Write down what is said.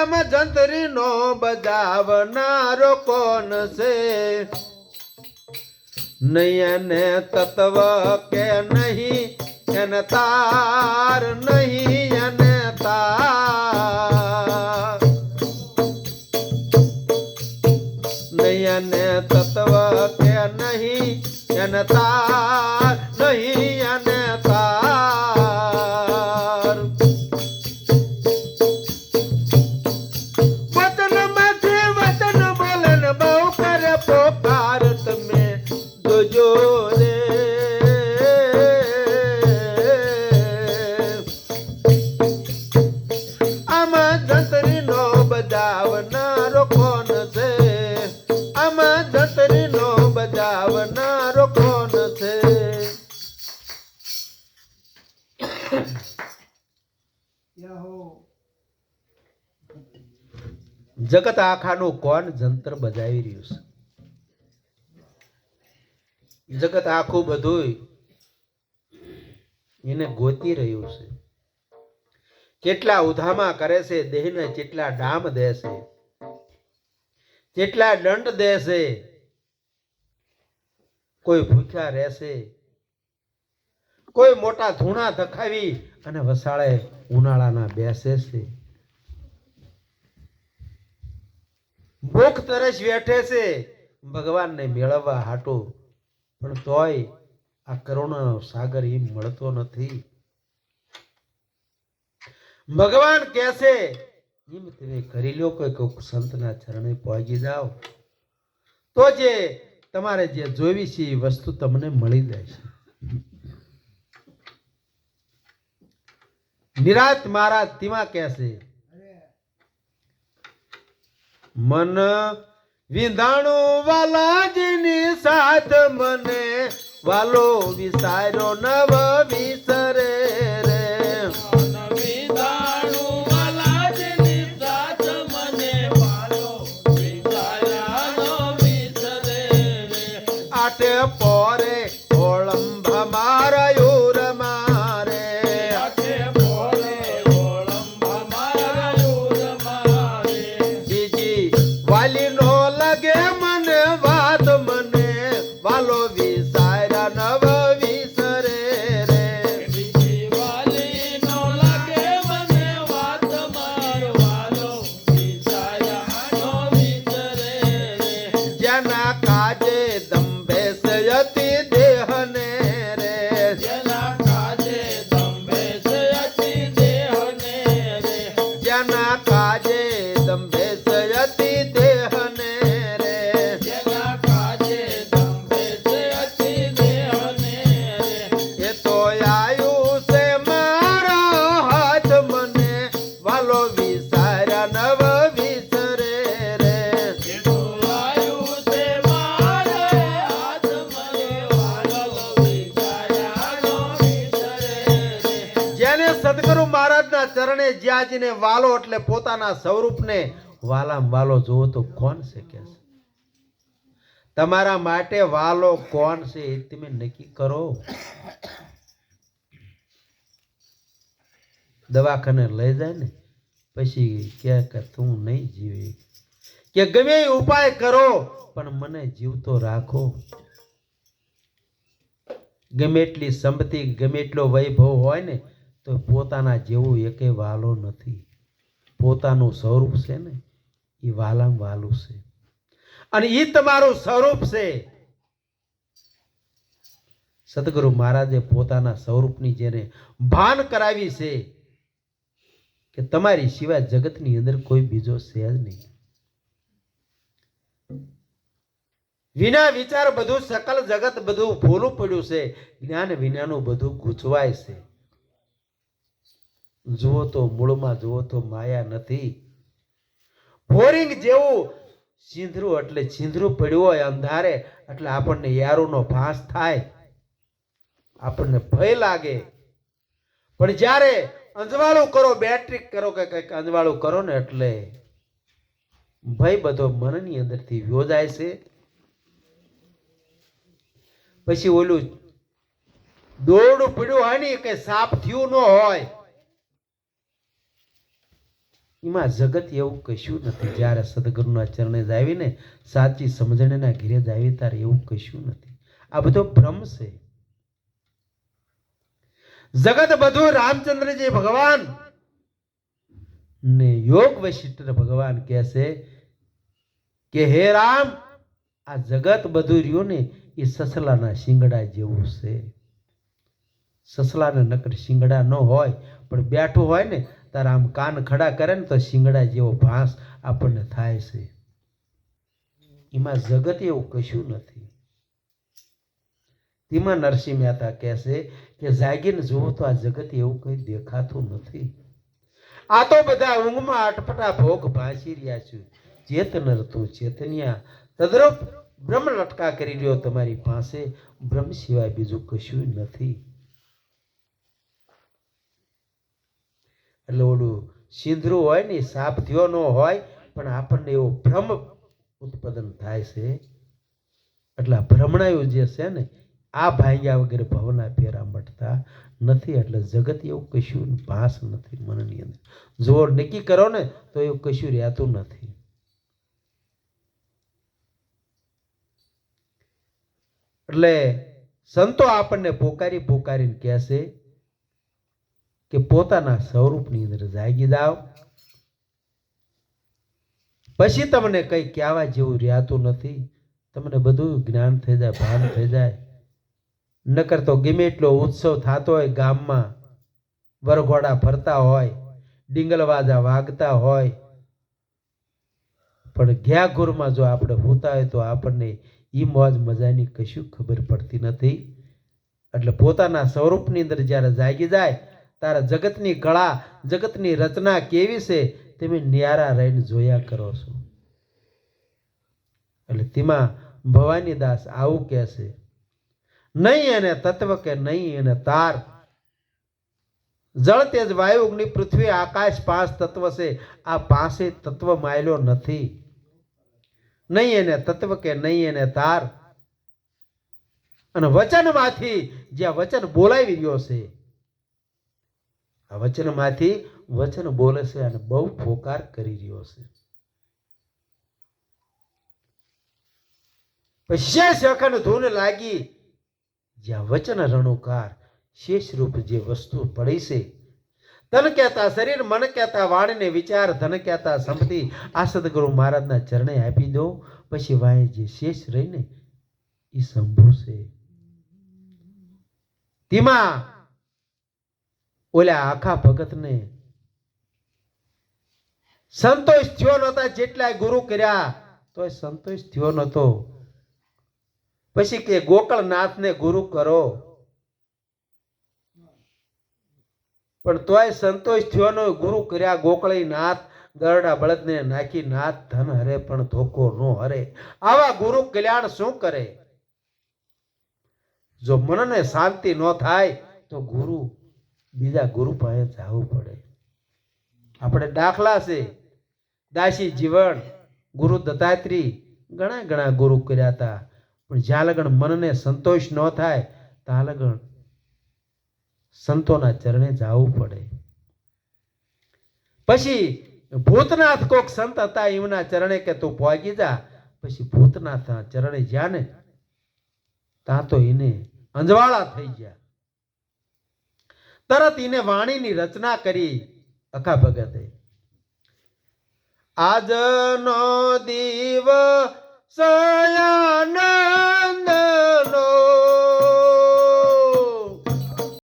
આમ જંતરીનો બજાવનારો કોણ છે? નહીં તત્વ કે નહીં એને તાર નહીં. જગત આખાનું કોણ જંત્ર બજાવી રહ્યું છે? જગત આખું બધું એને ગોતી રહ્યું છે. કેટલા ઉધામા કરે છે, દેહને કેટલા ડામ દે છે, કેટલા દંડ દે છે, કોઈ ભૂખ્યા રહેશે, કોઈ મોટા ધૂણા ધખાવી અને વસાળે ઉનાળાના બેસે છે. ભૂખ તરસ વેઠે છે. ભગવાનને મેળવવા હાટો. પણ તોય આ કરુણાનો સાગર એ મળતો નથી. ભગવાન કહે એમ તમે કરી લો કોઈ કોઈક સંતના ચરણે પહોંચી જાઓ. તો જે તમારે જે જોવી છે એ વસ્તુ તમને મળી જાય છે. નિરાત મહારાજ તેમાં કહેશે મન વિંધાણું વાલાજીની સાથ મને વાલો વિસારો નવ વિસરે. બીજી વાલી મહારાજના ચરણે જ્યાજીને વાલો એટલે પોતાના સ્વરૂપને વાલામ વાલો જોવો તો કોણ છે કે તમારા માટે વાલો કોણ છે એ તમે નક્કી કરો. દવાખાને લઈ જાય ને, પછી કે તું નહીં જીવે. કે ગમે ઉપાય કરો, પણ મને જીવતો રાખો. ગમે એટલી સંપત્તિ, ગમે એટલો વૈભવ હોય ને તો પોતાના જેવો એકે વાલો નથી. પોતાનું સ્વરૂપ છે ને, એ વાલામ વાલું છે. અને એ તમારું સ્વરૂપ છે. સદગુરુ મહારાજે પોતાના સ્વરૂપની જેને ભાન કરાવી છે, કે તમારી સિવાય જગતની અંદર કોઈ બીજો છે જ નહીં. વિના વિચાર બધું સકલ જગત બધું ભૂલું પડ્યું છે. જ્ઞાન વિનાનું બધું ગૂંચવાય છે. જુઓ તો મૂળમાં, જુઓ તો માયા નથી. બોરિંગ જેવું સિંધરું, એટલે સિંધરું પડ્યું હોય અંધારે, એટલે આપણને યારુનો ભાસ થાય. આપણને ભય લાગે. પણ જ્યારે અંજવાળું કરો બેટરી કરો કે કંઈક અંજવાળું કરો ને, એટલે ભય બધો મનની અંદરથી યોજાય છે. પછી ઓલું દોરડું પીડ્યું હોય ને કે સાપ થયું ન હોય. એમાં જગત એવું કશું નથી. જ્યારે સદગુરુના ચરણે જ સાચી સમજણના ઘેરે જ ત્યારે એવું કશું નથી. આ બધો ભ્રમ છે. જગત બધું રામચંદ્રજી ભગવાન ને યોગ વશિષ્ઠ ભગવાન કહે છે કે હે રામ, આ જગત બધું રહ્યું ને એ સસલાના શિંગડા જેવું છે. સસલાને નકર શિંગડા ન હોય, પણ બેઠું હોય ને તારે આમ કાન ખડા કરે ને તો શિંગડા જેવો ભાસ આપણને થાય છે. એમાં જગત એવું કશું નથી. તેમાં નરસિંહ મહેતા કહે છે કે જાગીને જુઓ તો આ જગત એવું કંઈ દેખાતું નથી. આ તો બધા ઊંઘમાં અટપટા ભોગ ભાંસી રહ્યા છું. ચેતન તું ચેતન્યા. તદ્રપ બ્રહ્મ લટકા કરી રહ્યો તમારી પાસે. બ્રહ્મ સિવાય બીજું કશું નથી. એટલે ઓલું સિંદરું હોય ને સાપ થયો ન હોય, પણ આપણને એવો ભ્રમ ઉત્પાદન થાય છે. એટલે ભ્રમણાયું જે છે ને, આ ભાંગ્યા વગેરે ભવના ફેરા મટતા નથી. એટલે જગત એવું કશું ભાસ નથી મનની અંદર. જોર નક્કી કરો ને, તો એવું કશું રહેતું નથી. એટલે સંતો આપણને પોકારી પોકારીને કહેશે કે પોતાના સ્વરૂપની અંદર જાગી જાઓ. પછી તમને કંઈ કહેવા જેવું રહેતું નથી. તમને બધું જ્ઞાન થઈ જાય, ભાન થઈ જાય. નકર તો ગમે એટલો ઉત્સવ થતો હોય ગામમાં, વરઘોડા ફરતા હોય, ડીંગલવાજા વાગતા હોય. પણ ઘ્યા ગુરમાં જો આપણે હોતા હોય તો આપણને ઈ મોજ મજાની કશું ખબર પડતી નથી. એટલે પોતાના સ્વરૂપની અંદર જ્યારે જાગી જાય તારા જગતની કળા, જગતની રચના કેવી છે, તમે ન્યારા રહીને જોયા કરો છો. એટલે તેમાં ભવાની દાસ આવું કહે છે, નહીં એને તત્વ કે નહીં એને તાર. જળ તેજ વાયુ અગ્નિ પૃથ્વી આકાશ પાંચ તત્વ છે. આ પાંચે તત્વ માયલો નથી. નહીં એને તત્વ કે નહીં એને તાર. અને વચનમાંથી, જ્યાં વચન બોલાવી રહ્યો છે આ વચનમાંથી વચન બોલે અને બહુ પોકાર કરી રહ્યો છે. શેષ અખંડ ધૂન લાગી. જ્યાં વચન રણુકાર શેષ રૂપ જે વસ્તુ પડી છે. તન કહેતા શરીર, મન કહેતા વાણીને વિચાર, ધન કહેતા સંપત્તિ. આ સદગુરુ મહારાજના ચરણે આપી દો, પછી વાય જે શેષ રહીને એ છે. તેમાં ઓલા આખા ભગતને. સંતોષ થયો નહોતા જેટલા ગુરુ કર્યા, તોય સંતોષ થયો નહોતો. પછી કે ગોકળનાથને ગુરુ કરો. પણ તોય સંતોષ થયો નો, ગુરુ કર્યા ગોકળી નાથ ગરડા બળદને નાખી નાથ ધન હરે, પણ ધોકો નો હરે. આવા ગુરુ કલ્યાણ શું કરે? જો મનને શાંતિ ન થાય, તો ગુરુ બીજા ગુરુ પાસે જવું પડે. આપણે દાખલા છે. દાસી જીવન, ગુરુ દત્તાત્રી ઘણા ઘણા ગુરુ કર્યા હતા. પણ જ્યાં લગણ મનને સંતોષ ન થાય, ત્યાં લગણ સંતોના ચરણે જવું પડે. પછી ભૂતનાથ કોક સંત હતા એમના ચરણે કે તું પહોંચી જા. પછી ભૂતનાથના ચરણે જ્યાં ને, ત્યાં તો એને અંજવાળા થઈ ગયા. તરત એને વાણીની રચના કરી અખા ભગતે. આજનો દીવ સયાનંદનો